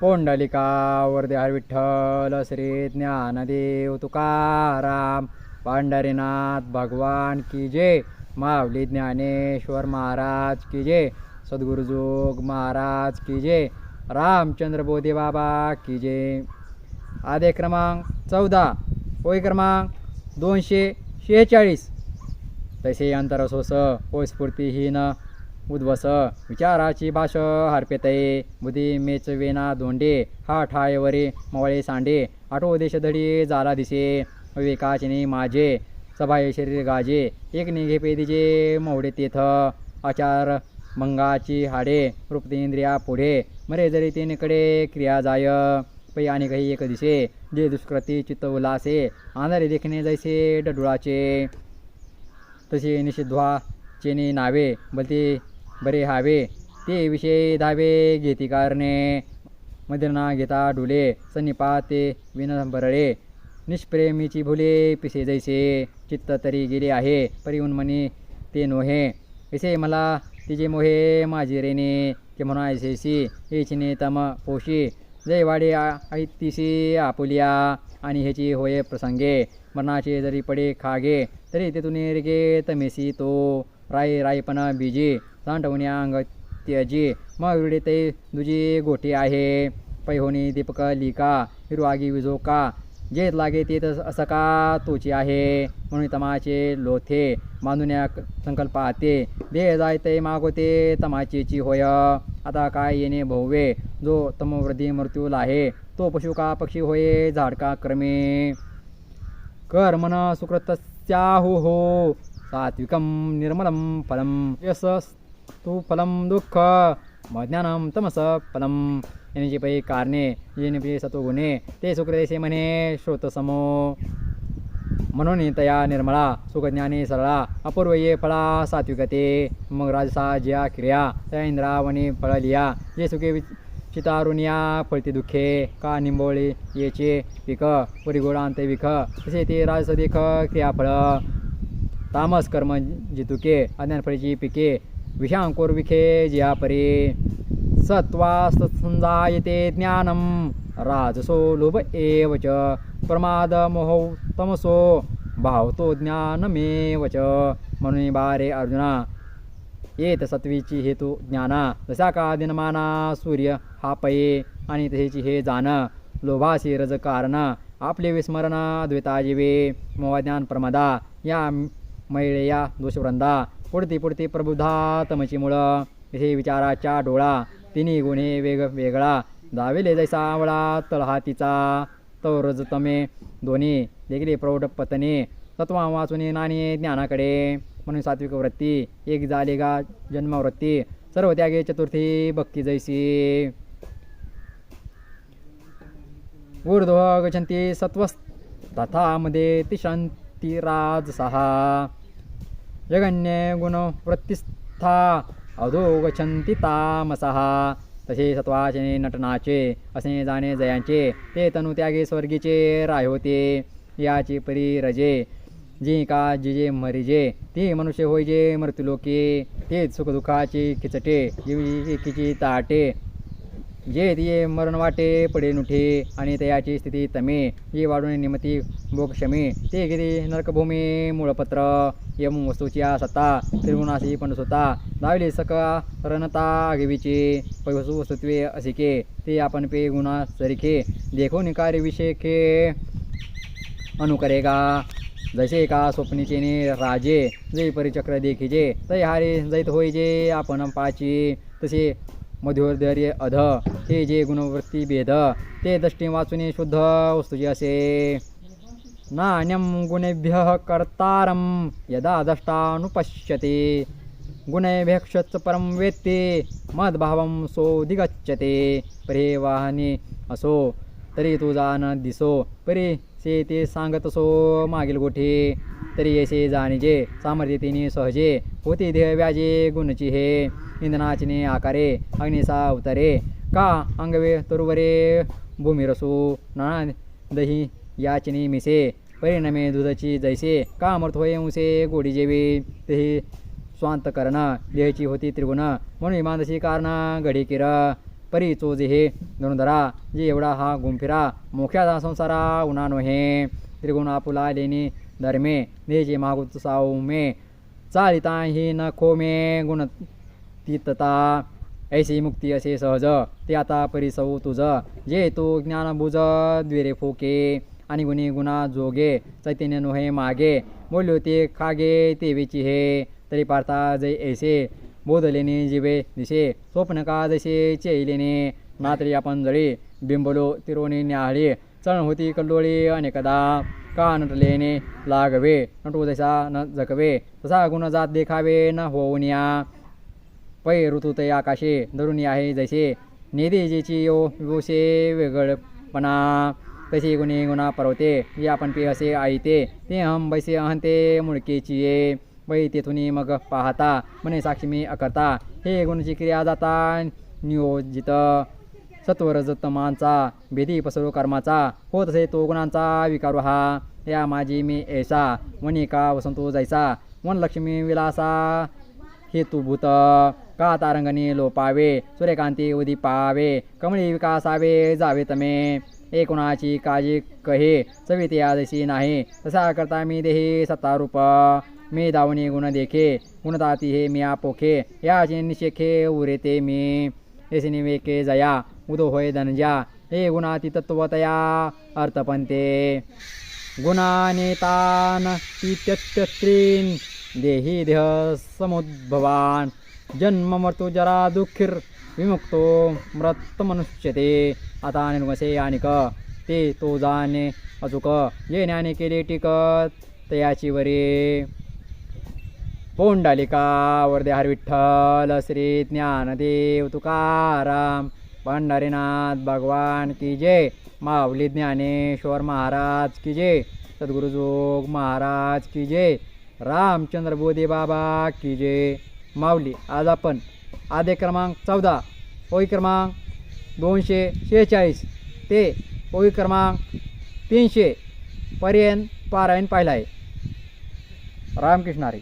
पोंडलिका वरदेहार विठ्ठल श्री ज्ञानदेव तुकाराम पांढरीनाथ भगवान की जय माऊली ज्ञानेश्वर महाराज की जय सद्गुरुजोग महाराज की जय रामचंद्र बोधे बाबा की जय. आदे क्रमांक चौदा होय क्रमांक दोनशे शेहेचाळीस. तसे अंतरसोस होय स्फूर्तीहीन उद्वस विचाराची भाष हरपेतये. बुधी मेचवेना धोंडे. हा ठायवरे मवळे सांडे. आठो देश धडी जाला दिसे. विवेकाचिनी माझे. सभाय शरीर गाजे. एक निघे पेदीचे मोवडे तेथ. आचार मंगाची हाडे. रूपतेंद्रिया पुढे. मरे जरी तेनकडे क्रिया जाय. पै आणि काही एक दिसे. जे दुष्कृती चित्त उलासे. आंधारे देखणे जैसे डडुळाचे. तसे निषिद्वा चेनी नावे. बलते बरे हावे. ते विषय धावे घेती कारणे. मदिरना घेता डुले सनिपा ते विनबरळे निष्प्रेमीची भुले पिसे जैसे. चित्त तरी गेले आहे परिऊन ते नोहे. विसे मला तिचे मोहे माझी रेने. ते म्हणा ऐसेसी हेचिने तम पोशी. जय वाडे आपुलिया. आणि ह्याची होय प्रसंगे. मरणाचे जरी पडे खागे तरी तेथून रिगे तमेसी तो. राय रायपणा बीजी. सांडवणी अंग त्याजी मग ते दुजी गोटी आहे. पैहोनी दीपक लिका हिरवागी विजोका जेत लागे ते असं का तोची आहे. म्हणून तमाचे लोथे मानुन्या संकल्प आते दे जाय ते मागोते तमाचेची होय. आता काय येणे भोवे जो तमवृद्धी मृत्यूला आहे तो पशु का पक्षी होय झाडका क्रमे. कर मन सुकृतस्याहु हो सात्विकं निर्मलं फलं तो फलम दुःख ज्ञानं तमस फलम। याने जे पै कारणे येणे सत्वगुणे ते सुखदेशे म्हणे श्रोतसमो। म्हणून तया निर्मळा सुखज्ञानी सरळा अपूर्व ये फळा सात्विकते। मग राजसा ज्या क्रिया त्या इंद्रावणी फळलिया जे सुखे वि- चितारुनिया फळती दुःखे का निंबोळी येचे पिक परिगोळांत विख तसे ते राजसदेख क्रियाफळ। तामस कर्म जितुके अज्ञानफळीची पिके विषांकोर विखे जिया परी सत्वास्तंजायते ज्ञानम राजसो लोभ एव च। प्रमाद मोह तमसो भावतो ज्ञानमेव च। म्हणून बारे अर्जुना। येत सत्वीची हेतू ज्ञाना। जसा का दिनमाना सूर्य हा पये आणि तसेची हे जाण लोभासी रज कारण। आपले विस्मरण द्वैता जीवे मोहज्ञान प्रमदा। या मैळे या दोषवृंदा। पुढती पुढती प्रबुधा तमची मुळं. हे विचाराच्या डोळा तिन्ही गुन्हे वेग वेगळा. दावेले जैसा आवळा तळहातीचा तौरज तमे दोन्ही देखील प्रौढ पतने. तत्वा वाचून नाणी ज्ञानाकडे. म्हणून सात्विक वृत्ती एक झाले गा जन्मवृत्ती. सर्व त्यागे चतुर्थी भक्ती जैसी. ऊर्ध्व गच्छन्ति सत्वस् तथा मध्ये तिशांती राज सहा जगन्य गुणवृत्तिस्था अधो गच्छन्ति तामसहा तसे सत्वाचे नटनाचे असे जाणे जयांचे। ते तनु त्यागे स्वर्गीचे राय होते याची परी रजे जी का जिजे मरिजे। ती मनुष्य होय जे मृत्युलोके। तेच सुखदुःखाची खिचटे जीवी एकीची ताटे। जे ते मरण वाटे पडे नुठे आणि तयाची स्थिती तमे जे वाढून निमती भोगक्षमी ते गिरी नरकभूमी मूळपत्र यम वस्तूच्या सत्ता त्रिगुणासी पण स्वता सक रणता आगवीचे पैसू वस्तुत्वे असिके ते आपण पे गुणा सरिखे देखो निकारे विषेखे अनुकरेगा जसे का स्वप्नीचेने राजे जय परिचक्र देखिजे तै हारे जैत होईजे आपण पाची तसे मध्योदर्य अध हे जे गुणवृत्ती भेद ते दृष्टी वाचून शुद्ध वस्तूचे असे. नाण्यं गुणेभ्यः कर्तारं यदा दष्टानुपश्यते. गुणेभ्यक्षच परं वेत्ते मद्भावं सोऽधिगच्छते परे वाहने असो तरी तुझा न दिसो. परी से ते सांगत असो मागील गोठे. तरी येसे जाणीजे सामर्थ्य तिने सहजे. होती देह व्याजे गुणची हे इंधनाचिने आकारे अग्निसा अवतरे. का अंगवे तरुवरे? भूमिरसो नाना दही याचिनी मिसे। परिणामे दुधाची जैसे। का अमृत होय उसे? गोडी जेवी। तेही स्वांत करण देहची होती त्रिगुण। म्हणून इमानदशी कारण घडी किर। परी चोजे हे धनुधरा। जे एवढा हा गुंफिरा मोख्याचा संसारा उन्हा नोहे। त्रिगुण आपुला लेणे धर्मे। नेजे मागुत साऊमे चालिता ही न खोमे गुण तीतता ऐसी मुक्ती असे सहज ते आता परिसऊ तुझ. जे तो ज्ञान बुज द्वेरे फोके आणि गुणी गुणा जोगे चैतन्य नोहे मागे. बोललो ते खागे ते वेची हे तरी पार्था जै ऐसे. बोधलेने जिवे दिसे स्वप्न का जसे चेलेने. मात्री आपण जळी बिंबलो तिरोने न्याहाळी. चण होती कल्लोळी अनेकदा का नटलेने लागवे नटू जसा न जकवे तसा गुण जात देखावे न होऊन या पै ऋतुतय आकाशे धरुणी आहे जैसे। नेदेजेची यो विभूषे वेगळपणा। तसे गुणे गुणा परवते ये आपण पे असे आईते ते हम बैसे अहंते मुळकेची ये। पै तेथून मग पाहता म्हणे साक्षी मी अकरता। हे गुणची क्रिया जाता नियोजित। सत्वरजतमांचा भेदी पसरो कर्माचा। हो तसे तो गुणांचा विकारो हा या माझी मी ऐसा। वनी का वसंतो जैसा वन लक्ष्मी विलासा हेतुभूत। का तारंगणी लोपावे सूर्यकांती उदी पावे कमळी विकासावे जावे तमे. एकुणाची काळजी कहे सविते आदशी नाही. तसा करता मी देही सत्तारूप. मी दावणी गुण देखे गुणताती हे मी आपोखे. याचे निशेखे उरेते मी. येसिनी वेके जया उदो होय धनजा. हे गुणाती तत्वतया अर्थपंते. गुणानेतान तित्यत्रीन देही देह समुद्भवान. जन्म मृत्यू जरा दुःखीर विमुक्तो मृत मनुष्यते आता निर्गसे आणिक ते तो जाणे अचूक। जे ज्ञाने केले टिकत तयाची वरे। पोंडालिका वरदे हर विठ्ठल श्री ज्ञानदेव तुकाराम। पंढरीनाथ भगवान की जय। माऊली ज्ञानेश्वर महाराज की जय। सद्गुरुजोग महाराज की जय। रामचंद्र बोधे बाबा की जय। माऊली. आज आपण आदे क्रमांक चौदा ओळी क्रमांक दोनशे शेहेचाळीस ते ओळी क्रमांक तीनशे पर्यंत पारायण पाहिला आहे. रामकृष्ण हरी.